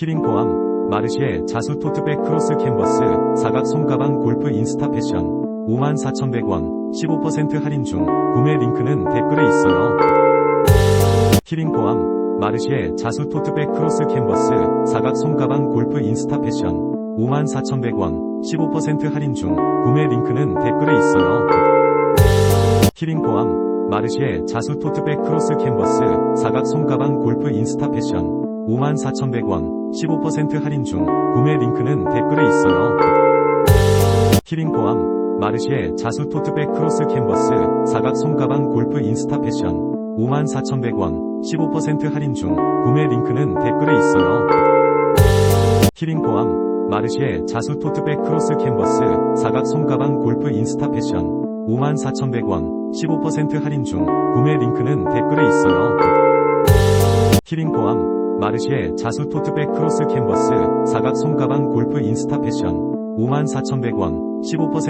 키링 포함 마르시에 자수 토트백 크로스 캔버스 사각 손가방 골프 인스타 패션 54,100원 15% 할인 중 구매 링크는 댓글에 있어요. 키링 포함 마르시에 자수 토트백 크로스 캔버스 사각 손가방 골프 인스타 패션 54,100원 15% 할인 중 구매 링크는 댓글에 있어요. 키링 포함 마르시에 자수 토트백 크로스 캔버스 사각 손가방 골프 인스타 패션 54,100원 15% 할인 중 구매 링크는 댓글에 있어요. 키링 포함 마르시에 자수 토트백 크로스 캔버스 사각 손가방 골프 인스타 패션 54,100원 15% 할인 중 구매 링크는 댓글에 있어요. 키링 포함 마르시에 자수 토트백 크로스 캔버스 사각 손가방 골프 인스타 패션 54,100원 15% 할인 중 구매 링크는 댓글에 있어요. 키링 포함 마르시에 자수 토트백 크로스 캔버스 사각 손가방 골프 인스타 패션 54,100원 15%